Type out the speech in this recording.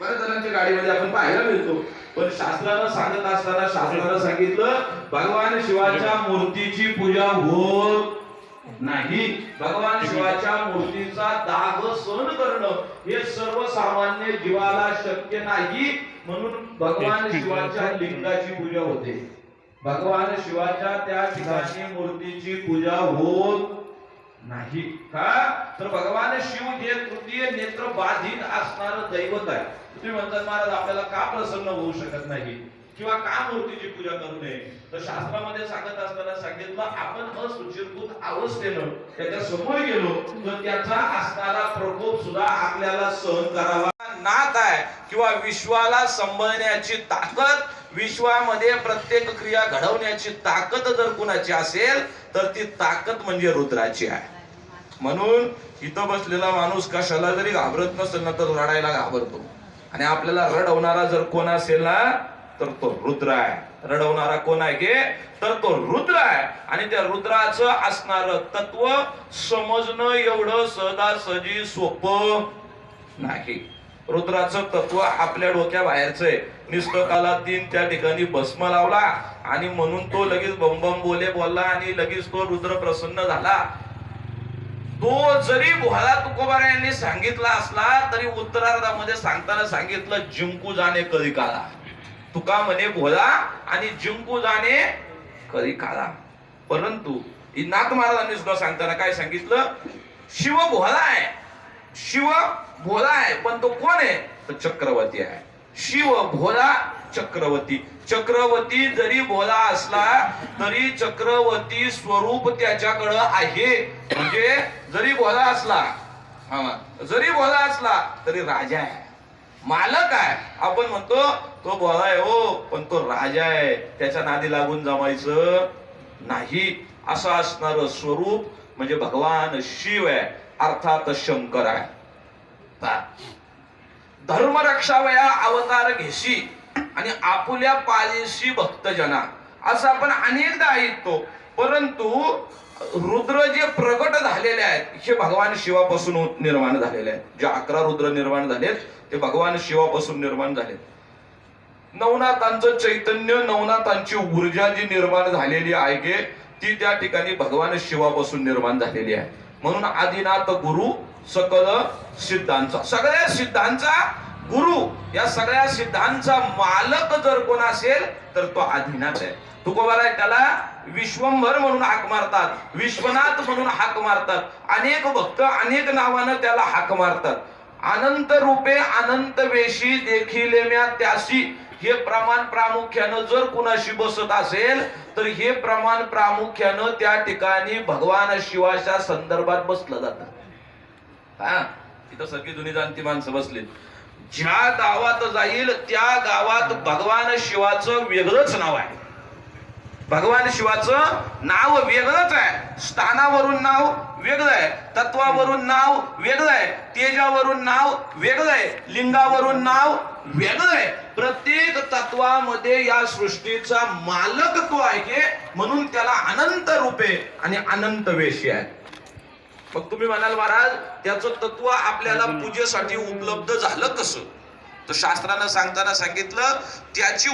बऱ्याच जणांच्या गाडीमध्ये आपण पाहायला मिळतो. पण शास्त्रानं सांगत असताना शास्त्रानं सांगितलं भगवान शिवाच्या मूर्तीची पूजा होत नाही. भगवान शिवाच्या मूर्तीचा दाग सहन करणं हे सर्वसामान्य जीवाला शक्य नाही म्हणून भगवान शिवाच्या लिंगाची पूजा होते. भगवान शिवाच्या त्या ठिकाणी मूर्तीची पूजा होत नाही का? तर भगवान शिव हे तृतीय नेत्र बाधित असणार दैवत आहे. तुम्ही म्हणतात महाराज आपल्याला का प्रसन्न होऊ शकत नाही? किंवा का मूर्तीची पूजा करू नये? तर शास्त्रामध्ये सांगत असताना सांगितलं आपण असुचिरभूत अवस्थेनं त्याच्यासमोर गेलो तर त्याचा असणारा प्रकोप सुद्धा आपल्याला सहन करावा. नात आहे किंवा विश्वाला संभाळण्याची ताकद विश्वामध्ये प्रत्येक क्रिया घडवण्याची ताकद जर कुणाची असेल तर ती ताकद म्हणजे रुद्राची आहे. म्हणून इथं बसलेला माणूस कशाला जरी घाबरत नसेल ना तर रडायला घाबरतो. आणि आपल्याला रडवणारा जर कोण असेल ना तर तो रुद्र आहे. रडवणारा कोण आहे की? तर तो रुद्र आहे. आणि त्या रुद्राचं असणार तत्व समजणं एवढं सहजासहजी सोपं नाही. रुद्राचं तत्व आपल्या डोक्या बाहेरच आहे. निस्तकाला तीन त्या ठिकाणी भस्म लावला आणि म्हणून तो लगेच बम बोले बोलला आणि लगेच तो रुद्र प्रसन्न झाला. तो जरी भोळा तुकोबारा यांनी सांगितला असला तरी उत्तरार्धामध्ये सांगताना सांगितलं जिंकू जाणे कधी काळा. तुका म्हणे भोळा आणि जिंकू जाणे कधी काला परंतु नाथ महाराजांनी सुद्धा सांगताना काय सांगितलं? शिव भोला आहे. शिव भोला आहे पण तो कोण आहे? तर चक्रवर्ती आहे. शिव भोला चक्रवर्ती. चक्रवर्ती जरी भोला असला तरी चक्रवर्ती स्वरूप त्याच्याकडं आहे. म्हणजे जरी भोला असला हा जरी भोला असला तरी राजा आहे. मालक आहे. आपण म्हणतो तो भोला आहे हो पण तो राजा आहे. त्याच्या नादी लागून जमायचं नाही. असं असणार स्वरूप म्हणजे भगवान शिव आहे. अर्थात शंकर आहे. पहा. धर्म रक्षावया अवतार घेशी. आणि आपुल्या पालीशी भक्तजना असं आपण अनेकदा ऐकतो. परंतु रुद्र जे प्रगट झालेले आहेत हे भगवान शिवापासून निर्माण झालेले आहेत. जे अकरा रुद्र निर्माण झालेत ते भगवान शिवापासून निर्माण झालेत. नवनाथांचं चैतन्य नवनाथांची ऊर्जा जी निर्माण झालेली आहे की ती त्या ठिकाणी भगवान शिवापासून निर्माण झालेली आहे. म्हणून आदिनाथ गुरु सकल सिद्धांचा सगळ्या सिद्धांचा गुरु या सगळ्या सिद्धांचा मालक जर कोण असेल तर तो आधीनाच आहे. तुकोबार त्याला विश्वंभर म्हणून हाक मारतात विश्वनाथ म्हणून हाक मारतात. अनेक भक्त अनेक नावानं त्याला हाक मारतात. अनंत रूपे अनंत वेशी देखील म्या त्याशी. हे प्रमाण प्रामुख्यानं जर कुणाशी बसत असेल तर हे प्रमाण प्रामुख्यानं त्या ठिकाणी भगवान शिवाच्या संदर्भात बसलं जात. हा? तिथं सगळी जुनी जाणती माणसं बसलीत. ज्या गावात जाईल त्या गावात भगवान शिवाचं वेगळंच नाव आहे. भगवान शिवाचं नाव वेगळंच आहे. स्थानावरून नाव वेगळं आहे. तत्वावरून नाव वेगळं आहे. तेजावरून नाव वेगळं आहे. लिंगावरून नाव वेगळं आहे. प्रत्येक तत्वामध्ये या सृष्टीचा मालक तो आहे म्हणून त्याला अनंत रूपे आणि अनंत वेशी आहे मग तुम्ही म्हणाल महाराज त्याचं तत्व आपल्याला पूजेसाठी उपलब्ध झालं कसं? तर शास्त्रानं सांगताना सांगितलं त्याची